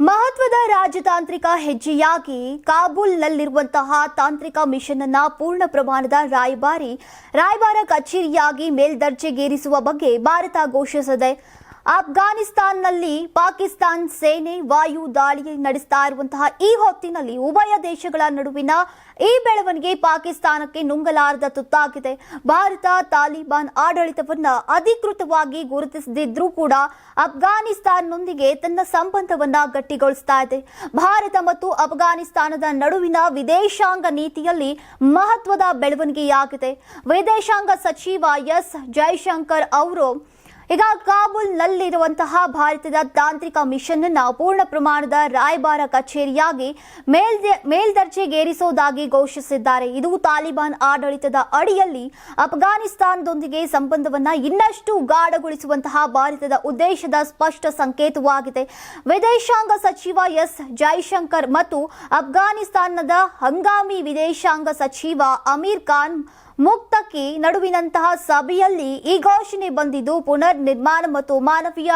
ಮಹತ್ವದ ರಾಜತಾಂತ್ರಿಕ ಹೆಜ್ಜೆಯಾಗಿ ಕಾಬೂಲ್ನಲ್ಲಿರುವಂತಹ ತಾಂತ್ರಿಕ ಮಿಷನ್ ಅನ್ನ ಪೂರ್ಣ ಪ್ರಮಾಣದ ರಾಯಭಾರಿ, ರಾಯಭಾರ ಕಚೇರಿಯಾಗಿ ಮೇಲ್ದರ್ಜೆಗೇರಿಸುವ ಬಗ್ಗೆ ಭಾರತ ಘೋಷಿಸಿದೆ ಅಫ್ಘಾನಿಸ್ತಾನ್ನಲ್ಲಿ ಪಾಕಿಸ್ತಾನ್ ಸೇನೆ ವಾಯು ದಾಳಿ ನಡೆಸ್ತಾ ಇರುವಂತಹ ಈ ಹೊತ್ತಿನಲ್ಲಿ ಉಭಯ ದೇಶಗಳ ನಡುವಿನ ಈ ಬೆಳವಣಿಗೆ ಪಾಕಿಸ್ತಾನಕ್ಕೆ ನುಂಗಲಾರದ ತುತ್ತಾಗಿದೆ. ಭಾರತ, ತಾಲಿಬಾನ್ ಆಡಳಿತವನ್ನ ಅಧಿಕೃತವಾಗಿ ಗುರುತಿಸದಿದ್ರೂ ಕೂಡ ಅಫ್ಘಾನಿಸ್ತಾನ್ನೊಂದಿಗೆ ತನ್ನ ಸಂಬಂಧವನ್ನ ಗಟ್ಟಿಗೊಳಿಸ್ತಾ ಇದೆ. ಭಾರತ ಮತ್ತು ಅಫ್ಘಾನಿಸ್ತಾನದ ನಡುವಿನ ವಿದೇಶಾಂಗ ನೀತಿಯಲ್ಲಿ ಮಹತ್ವದ ಬೆಳವಣಿಗೆಯಾಗಿದೆ. ವಿದೇಶಾಂಗ ಸಚಿವ ಎಸ್. ಜೈಶಂಕರ್ ಅವರು ಈಗ ಕಾಬೂಲ್ನಲ್ಲಿರುವಂತಹ ಭಾರತದ ತಾಂತ್ರಿಕ ಮಿಷನ್ ಅನ್ನು ಪೂರ್ಣ ಪ್ರಮಾಣದ ರಾಯಭಾರ ಕಚೇರಿಯಾಗಿ ಮೇಲ್ದೆ ಮೇಲ್ದರ್ಜೆಗೇರಿಸುವುದಾಗಿ ಘೋಷಿಸಿದ್ದಾರೆ. ಇದು ತಾಲಿಬಾನ್ ಆಡಳಿತದ ಅಡಿಯಲ್ಲಿ ಅಫ್ಘಾನಿಸ್ತಾನದೊಂದಿಗೆ ಸಂಬಂಧವನ್ನ ಇನ್ನಷ್ಟು ಗಾಢಗೊಳಿಸುವಂತಹ ಭಾರತದ ಉದ್ದೇಶದ ಸ್ಪಷ್ಟ ಸಂಕೇತವಾಗಿದೆ. ವಿದೇಶಾಂಗ ಸಚಿವ ಎಸ್. ಜೈಶಂಕರ್ ಮತ್ತು ಅಫ್ಘಾನಿಸ್ತಾನದ ಹಂಗಾಮಿ ವಿದೇಶಾಂಗ ಸಚಿವ ಅಮೀರ್ ಖಾನ್ ಮುಕ್ತಕಿ ನಡುವಿನಂತಹ ಸಭೆಯಲ್ಲಿ ಈ ಘೋಷಣೆ ಬಂದಿದ್ದು, ಪುನರ್ ನಿರ್ಮಾಣ ಮತ್ತು ಮಾನವೀಯ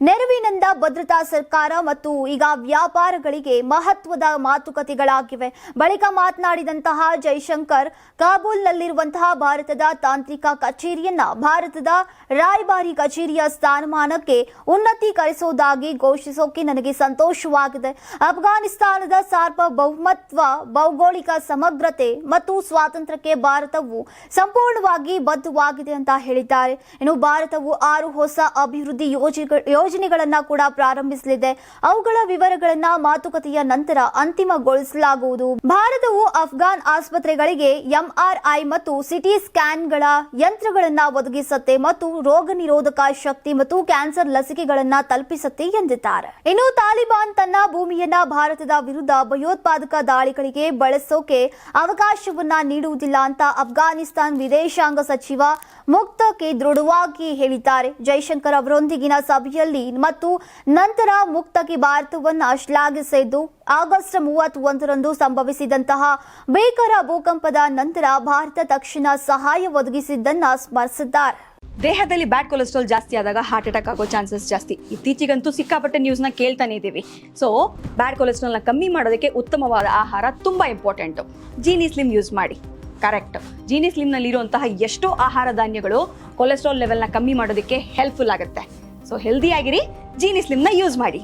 ನೆರವಿನಿಂದ ಭದ್ರತಾ ಸರ್ಕಾರ ಮತ್ತು ಈಗ ವ್ಯಾಪಾರಗಳಿಗೆ ಮಹತ್ವದ ಮಾತುಕತೆಗಳಾಗಿವೆ. ಬಳಿಕ ಮಾತನಾಡಿದಂತಹ ಜೈಶಂಕರ್, ಕಾಬೂಲ್ನಲ್ಲಿರುವಂತಹ ಭಾರತದ ತಾಂತ್ರಿಕ ಕಚೇರಿಯನ್ನ ಭಾರತದ ರಾಯಭಾರಿ ಕಚೇರಿಯ ಸ್ಥಾನಮಾನಕ್ಕೆ ಉನ್ನತೀಕರಿಸುವುದಾಗಿ ಘೋಷಿಸೋಕೆ ನನಗೆ ಸಂತೋಷವಾಗಿದೆ. ಅಫ್ಘಾನಿಸ್ತಾನದ ಸಾರ್ವಭೌಮತ್ವ, ಭೌಗೋಳಿಕ ಸಮಗ್ರತೆ ಮತ್ತು ಸ್ವಾತಂತ್ರ್ಯಕ್ಕೆ ಭಾರತವು ಸಂಪೂರ್ಣವಾಗಿ ಬದ್ಧವಾಗಿದೆ ಅಂತ ಹೇಳಿದ್ದಾರೆ. ಇನ್ನು ಭಾರತವು ಆರು ಹೊಸ ಅಭಿವೃದ್ಧಿ ಯೋಜನೆ ಯೋಜನೆಗಳನ್ನ ಕೂಡ ಪ್ರಾರಂಭಿಸಲಿದೆ. ಅವುಗಳ ವಿವರಗಳನ್ನ ಮಾತುಕತೆಯ ನಂತರ ಅಂತಿಮಗೊಳಿಸಲಾಗುವುದು. ಭಾರತವು ಅಫ್ಘಾನ್ ಆಸ್ಪತ್ರೆಗಳಿಗೆ ಎಂಆರ್ಐ ಮತ್ತು ಸಿಟಿ ಸ್ಕ್ಯಾನ್ಗಳ ಯಂತ್ರಗಳನ್ನ ಒದಗಿಸುತ್ತೆ ಮತ್ತು ರೋಗ ನಿರೋಧಕ ಶಕ್ತಿ ಮತ್ತು ಕ್ಯಾನ್ಸರ್ ಲಸಿಕೆಗಳನ್ನ ತಲುಪಿಸುತ್ತೆ ಎಂದಿದ್ದಾರೆ. ಇನ್ನು ತಾಲಿಬಾನ್ ತನ್ನ ಭೂಮಿಯನ್ನ ಭಾರತದ ವಿರುದ್ಧ ಭಯೋತ್ಪಾದಕ ದಾಳಿಗಳಿಗೆ ಬಳಸೋಕೆ ಅವಕಾಶವನ್ನ ನೀಡುವುದಿಲ್ಲ ಅಂತ ಅಫ್ಘಾನಿಸ್ತಾನ್ ವಿದೇಶಾಂಗ ಸಚಿವ ಮುಕ್ತಕ್ಕೆ ದೃಢವಾಗಿ ಹೇಳಿದ್ದಾರೆ. ಜೈಶಂಕರ್ ಅವರೊಂದಿಗಿನ ಸಭೆಯಲ್ಲಿ ಮತ್ತು ನಂತರ ಮುಕ್ತಗಿ ಭಾರತವನ್ನು ಶ್ಲಾಘಿಸಿದ್ದು. ಆಗಸ್ಟ್ ಮೂವತ್ತೊಂದರಂದು ಸಂಭವಿಸಿದಂತಹ ಭೀಕರ ಭೂಕಂಪದ ನಂತರ ಭಾರತ ತಕ್ಷಣ ಸಹಾಯ ಒದಗಿಸಿದ್ದನ್ನು ಸ್ಮರಿಸಿದ್ದಾರೆ. ದೇಹದಲ್ಲಿ ಬ್ಯಾಡ್ ಕೊಲೆಸ್ಟ್ರಾಲ್ ಜಾಸ್ತಿ ಆದಾಗ ಹಾರ್ಟ್ ಅಟ್ಯಾಕ್ ಆಗೋ ಚಾನ್ಸಸ್ ಜಾಸ್ತಿ. ಇತ್ತೀಚೆಗಂತೂ ಸಿಕ್ಕಾಪಟ್ಟೆ ನ್ಯೂಸ್ನ ಕೇಳ್ತಾನೆ ಇದ್ದೀವಿ. ಸೊ ಬ್ಯಾಡ್ ಕೊಲೆಸ್ಟ್ರಾಲ್ನ ಕಮ್ಮಿ ಮಾಡೋದಕ್ಕೆ ಉತ್ತಮವಾದ ಆಹಾರ ತುಂಬ ಇಂಪಾರ್ಟೆಂಟು ಜೀನಿ ಸ್ಲಿಮ್ ಯೂಸ್ ಮಾಡಿ. ಕರೆಕ್ಟ್ ಜೀನಿ ಸ್ಲಿಮ್ನಲ್ಲಿರುವಂತಹ ಎಷ್ಟೋ ಆಹಾರ ಧಾನ್ಯಗಳು ಕೊಲೆಸ್ಟ್ರಾಲ್ ಲೆವೆಲ್ನ ಕಮ್ಮಿ ಮಾಡೋದಕ್ಕೆ ಹೆಲ್ಪ್ಫುಲ್ ಆಗುತ್ತೆ. ಸೊ ಹೆಲ್ದಿ ಆಗಿರಿ ಜೀನಿ ಸ್ಲಿಮ್ನ ಯೂಸ್ ಮಾಡಿ.